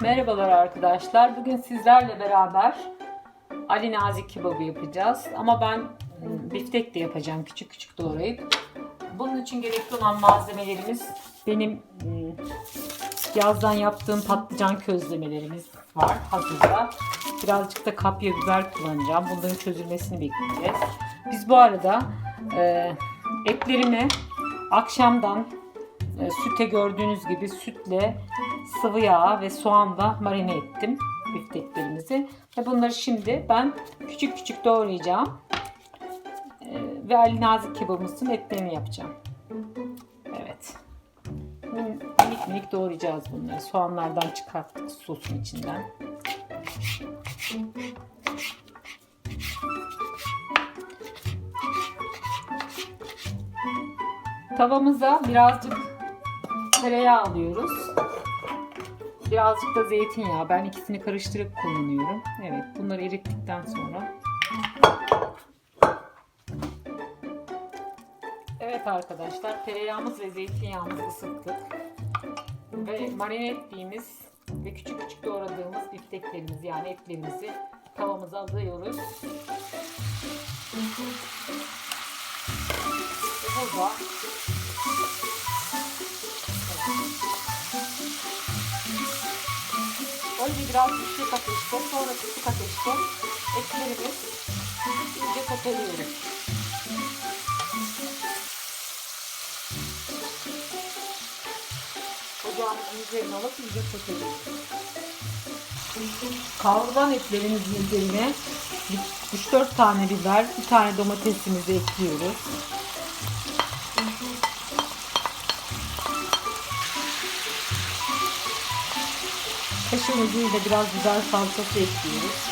Merhabalar arkadaşlar. Bugün sizlerle beraber Ali Nazik kebabı yapacağız. Ama ben ım, biftek de yapacağım küçük küçük doğrayıp. Bunun için gerekli olan malzemelerimiz benim ım, yazdan yaptığım patlıcan közlemelerimiz var hazırda. Birazcık da kapya biber kullanacağım. Bunların çözülmesini bekleyeceğiz. Biz bu arada e, etlerimi akşamdan e, süte gördüğünüz gibi sütle sıvı yağ ve soğanla marine ettim bifteklerimizi. Ve bunları şimdi ben küçük küçük doğrayacağım. E, ve Ali Nazik kebabımızın etlerini yapacağım. Evet. Min- Minik minik doğrayacağız bunları. Soğanlardan çıkarttık sosun içinden. Tavamıza birazcık tereyağı alıyoruz. Birazcık da zeytinyağı. Ben ikisini karıştırıp kullanıyorum. Evet, bunları erittikten sonra. Evet arkadaşlar, tereyağımız ve zeytinyağımızı ısıttık. Ve marine ettiğimiz ve küçük küçük doğradığımız bifteklerimizi yani etlerimizi tavamıza alıyoruz. Burada Önce biraz yüksek ateşte, sonra kısık ateşte etlerimiz iyice soteliyoruz. Ocağımızın üzerine alıp iyice soteliyoruz. Kavrulan etlerimizin üzerine 3-4 tane biber, bir tane domatesimizi ekliyoruz. Kaşın ucuyla biraz biber salçası ekliyoruz.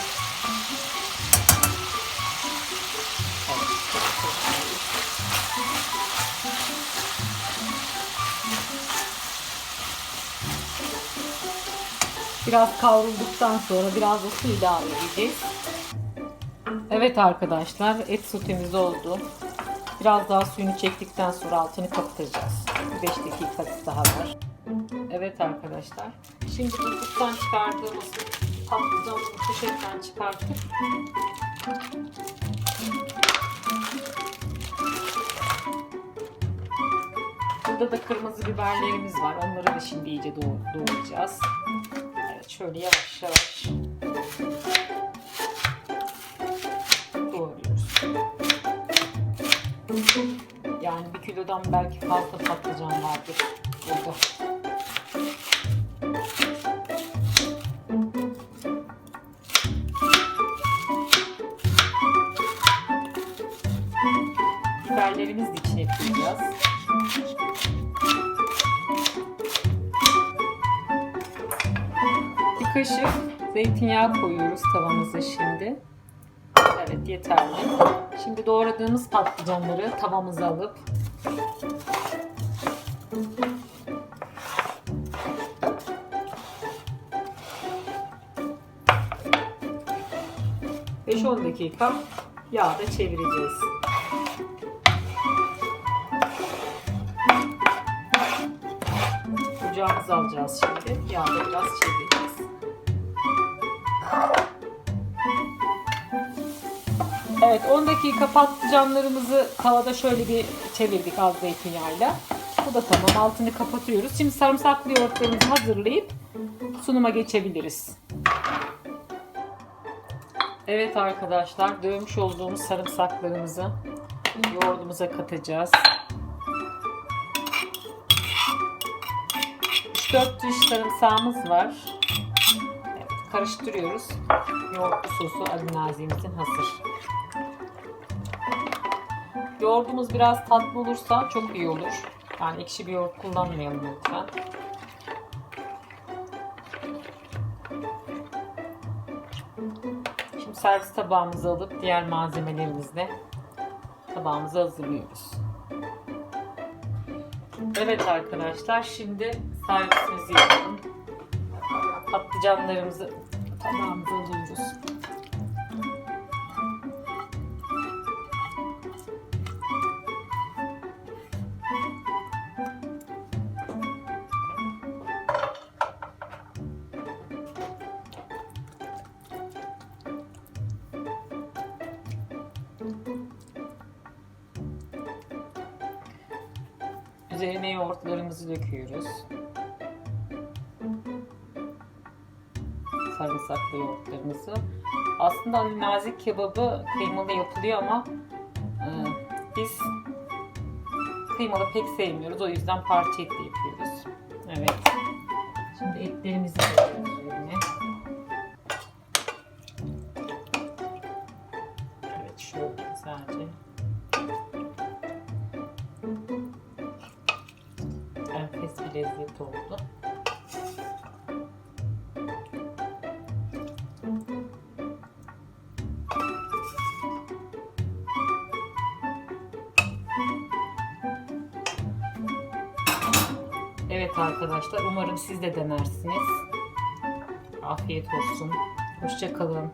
Biraz kavrulduktan sonra biraz da su ilave edeceğiz. Evet arkadaşlar et sotemiz oldu. Biraz daha suyunu çektikten sonra altını kapatacağız. 5 dakikası daha var. Evet arkadaşlar. Şimdi buzluktan çıkardığımız patlıcanı poşetten çıkartıp Burada da kırmızı biberlerimiz var. Onları da şimdi iyice doğ- doğrayacağız. Evet şöyle yavaş yavaş doğruyoruz. Yani bir kilodan belki fazla patlıcan vardır burada. Biberlerimizi de içine koyacağız. Bir kaşık zeytinyağı koyuyoruz tavamıza şimdi. Evet yeterli. Şimdi doğradığımız patlıcanları tavamıza alıp beş on dakika yağda çevireceğiz. Ocağımızı alacağız şimdi. Yağda biraz çevireceğiz. Evet 10 dakika patlıcanlarımızı tavada şöyle bir çevirdik az zeytinyağıyla. Bu da tamam altını kapatıyoruz. Şimdi sarımsaklı yoğurtlarımızı hazırlayıp sunuma geçebiliriz. Evet arkadaşlar dövmüş olduğumuz sarımsaklarımızı yoğurdumuza katacağız. 3-4 diş sarımsağımız var. Karıştırıyoruz. Yoğurtlu sosu Ali Nazi'mizin hazır. Yoğurdumuz biraz tatlı olursa çok iyi olur. Yani ekşi bir yoğurt kullanmayalım lütfen. Şimdi servis tabağımızı alıp diğer malzemelerimizle tabağımızı hazırlıyoruz. Evet arkadaşlar şimdi servisimizi yapalım. Patlıcanlarımızı tabağımıza alıyoruz. Üzerine yoğurtlarımızı döküyoruz. Sarımsaklı yoğurtlarımızı. Aslında hani nazik kebabı kıymalı yapılıyor ama e, biz kıymalı pek sevmiyoruz. O yüzden parça etli yapıyoruz. Evet. Şimdi etlerimizi koyuyoruz üzerine. Evet şöyle güzelce. Enfes bir lezzet oldu. Evet arkadaşlar umarım siz de denersiniz. Afiyet olsun. Hoşçakalın.